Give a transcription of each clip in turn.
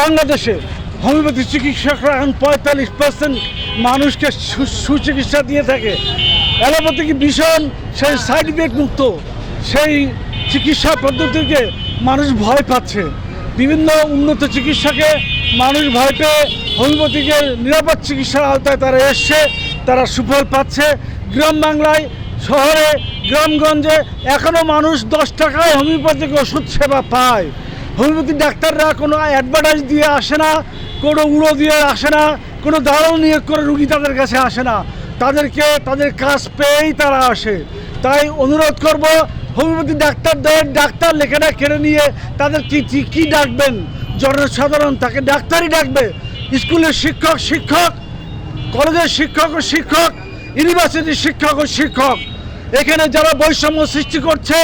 বাংলাদেশে হোমিওপ্যাথি চিকিৎসকরা এখন পঁয়তাল্লিশ পার্সেন্ট মানুষকে সুচিকিৎসা দিয়ে থাকে। অ্যালোপ্যাথিক ভীষণ, সেই সাইড ইফেক্ট মুক্ত, সেই চিকিৎসা পদ্ধতিকে মানুষ ভয় পাচ্ছে। বিভিন্ন উন্নত চিকিৎসাকে মানুষ ভয় পেয়ে হোমিওপ্যাথিকের নিরাপদ চিকিৎসার আওতায় তারা এসছে, তারা সুফল পাচ্ছে। গ্রাম বাংলায়, শহরে, গ্রামগঞ্জে এখনও মানুষ দশ টাকায় হোমিওপ্যাথিক ওষুধ সেবা পায়। হোমিওপ্যাথি ডাক্তাররা কোনো অ্যাডভার্টাইজ দিয়ে আসে না, কোনো উড়ো দিয়ে আসে না, কোনো দালাল নিয়োগ করে রুগী তাদের কাছে আসে না। তাদেরকে তাদের কাজ পেয়েই তারা আসে। তাই অনুরোধ করব হোমিওপ্যাথি ডাক্তারদের ডাক্তার লেখাটা কেড়ে নিয়ে তাদের কি, কি- কি ডাকবেন? জনসাধারণ তাকে ডাক্তারই ডাকবে। স্কুলের শিক্ষক শিক্ষক, কলেজের শিক্ষক ও শিক্ষক, ইউনিভার্সিটির শিক্ষক ও শিক্ষক। এখানে যারা বৈষম্য সৃষ্টি করছে,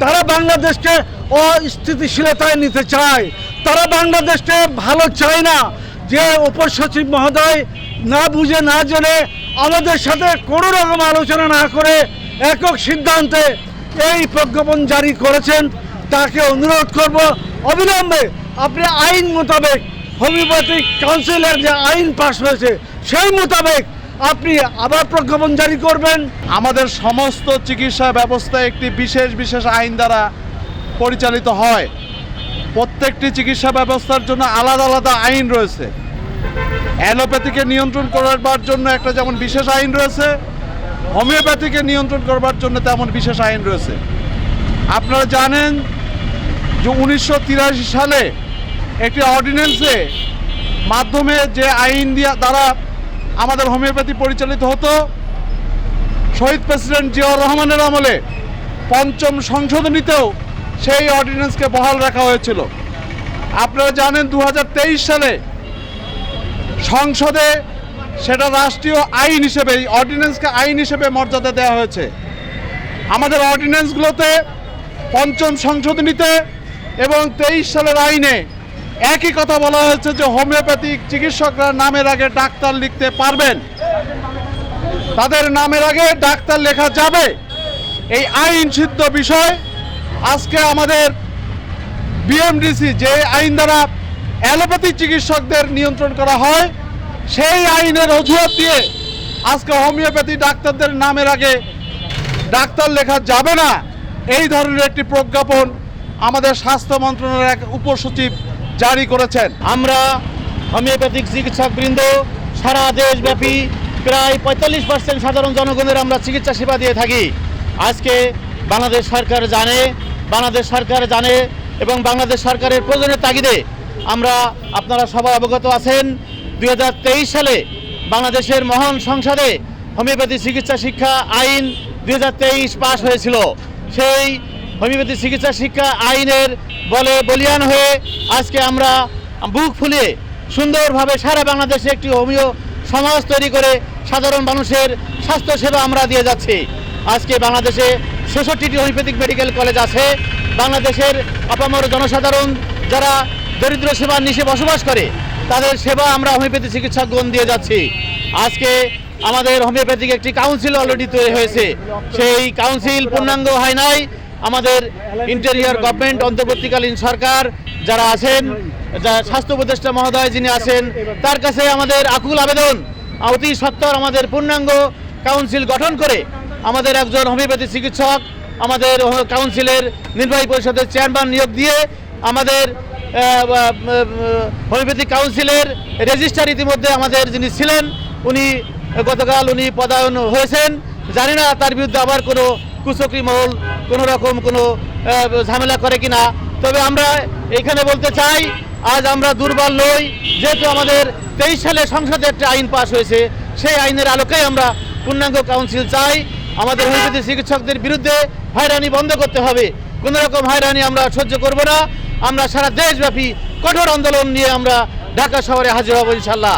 তারা বাংলাদেশকে অস্থিতিশীলতায় নিতে চায়। তারা বাংলাদেশকে ভালো চায় না। যে উপসচিব মহোদয় না বুঝে, না জেনে আমাদের সাথে কোনো রকম আলোচনা না করে একক সিদ্ধান্তে এই প্রজ্ঞাপন জারি করেছেন, তাকে অনুরোধ করব, অবিলম্বে আপনি আইন মোতাবেক হোমিওপ্যাথিক কাউন্সিলের যে আইন পাশ হয়েছে সেই মোতাবেক আপনি আবার প্রজ্ঞাপন জারি করবেন। আমাদের সমস্ত চিকিৎসা ব্যবস্থা একটি বিশেষ বিশেষ আইন দ্বারা পরিচালিত হয়। প্রত্যেকটি চিকিৎসা ব্যবস্থার জন্য আলাদা আলাদা আইন রয়েছে। অ্যালোপ্যাথিকে নিয়ন্ত্রণ করবার জন্য একটা যেমন বিশেষ আইন রয়েছে, হোমিওপ্যাথিকে নিয়ন্ত্রণ করবার জন্য তেমন বিশেষ আইন রয়েছে। আপনারা জানেন যে উনিশশো তিরাশি সালে একটি অর্ডিন্যান্সে মাধ্যমে যে আইন দিয়া দ্বারা আমাদের হোমিওপ্যাথি পরিচালিত হতো, শহীদ প্রেসিডেন্ট জিয়াউর রহমানের আমলে পঞ্চম সংশোধনীতেও সেই অর্ডিন্যান্সকে বহাল রাখা হয়েছিল। আপনারা জানেন দু হাজার তেইশ সালে সংসদে সেটা রাষ্ট্রীয় আইন হিসেবে, এই অর্ডিন্যান্সকে আইন হিসেবে মর্যাদা দেওয়া হয়েছে। আমাদের অর্ডিন্যান্সগুলোতে পঞ্চম সংশোধনীতে এবং তেইশ সালের আইনে একই কথা বলা হয়েছে যে হোমিওপ্যাথিক চিকিৎসকরা নামের আগে ডাক্তার লিখতে পারবেন। তাদের নামের আগে ডাক্তার লেখা যাবে। এই আইন সিদ্ধ বিষয় আজকে আমাদের বিএমডিসি যে আইন দ্বারা অ্যালোপ্যাথিক চিকিৎসকদের নিয়ন্ত্রণ করা হয়, সেই আইনের অজুহাত দিয়ে আজকে হোমিওপ্যাথি ডাক্তারদের নামের আগে ডাক্তার লেখা যাবে না। এই ধরনের একটি প্রজ্ঞাপন আমাদের স্বাস্থ্য মন্ত্রণালয়ের এক উপসচিব জারি করেছেন। আমরা হোমিওপ্যাথিক চিকিৎসক বৃন্দ সারা দেশব্যাপী প্রায় পঁয়তাল্লিশ পার্সেন্ট সাধারণ জনগণের আমরা চিকিৎসা সেবা দিয়ে থাকি। আজকে বাংলাদেশ সরকার জানে বাংলাদেশ সরকার জানে এবং বাংলাদেশ সরকারের প্রয়োজনের তাগিদে আমরা আপনারা সবাই অবগত আছেন। দুই হাজার তেইশ সালে বাংলাদেশের মহান সংসদে হোমিওপ্যাথি চিকিৎসা শিক্ষা আইন দুই হাজার তেইশ পাশ হয়েছিল। সেই হোমিওপ্যাথি চিকিৎসা শিক্ষা আইনের বলে বলিয়ান হয়ে আজকে আমরা বুক ফুলিয়ে সুন্দরভাবে সারা বাংলাদেশে একটি হোমিও সমাজ তৈরি করে সাধারণ মানুষের স্বাস্থ্য সেবা আমরা দিয়ে যাচ্ছি। আজকে বাংলাদেশে ছেষট্টিটি হোমিওপ্যাথিক মেডিকেল কলেজ আছে। বাংলাদেশের অপামর জনসাধারণ যারা দরিদ্র সেবার নিচে বসবাস করে, তাদের সেবা আমরা হোমিওপ্যাথি চিকিৎসকগণ দিয়ে যাচ্ছি। আজকে আমাদের হোমিওপ্যাথিক একটি কাউন্সিল অলরেডি তৈরি হয়েছে। সেই কাউন্সিল পূর্ণাঙ্গ হয় নাই। আমাদের ইন্টেরিয়ার গভর্নমেন্ট অন্তর্বর্তীকালীন সরকার যারা আছেন, যা স্বাস্থ্য উপদেষ্টা মহোদয় যিনি আছেন, তার কাছে আমাদের আকুল আবেদন। অতি সত্বর আমাদের পূর্ণাঙ্গ কাউন্সিল গঠন করে আমাদের একজন হোমিওপ্যাথি চিকিৎসক, আমাদের কাউন্সিলের নির্বাহী পরিষদের চেয়ারম্যান নিয়োগ দিয়ে আমাদের হোমিওপ্যাথি কাউন্সিলের রেজিস্ট্রার ইতিমধ্যে আমাদের যিনি ছিলেন, উনি গতকাল উনি পদায়ন হয়েছেন। জানি না তার বিরুদ্ধে আবার কোনো কুচক্রি মহল, কোনো রকম কোনো ঝামেলা করে কিনা। তবে আমরা এখানে বলতে চাই, আজ আমরা দুর্বল নই, যেহেতু আমাদের তেইশ সালে সংসদে একটা আইন পাশ হয়েছে, সেই আইনের আলোকেই আমরা পূর্ণাঙ্গ কাউন্সিল চাই। আমাদের হোমিওপ্যাথি চিকিৎসকদের বিরুদ্ধে হয়রানি বন্ধ করতে হবে। কোনো রকম হয়রানি আমরা সহ্য করব না। আমরা সারা দেশব্যাপী কঠোর আন্দোলন নিয়ে আমরা ঢাকা শহরে হাজির হব ইনশাল্লাহ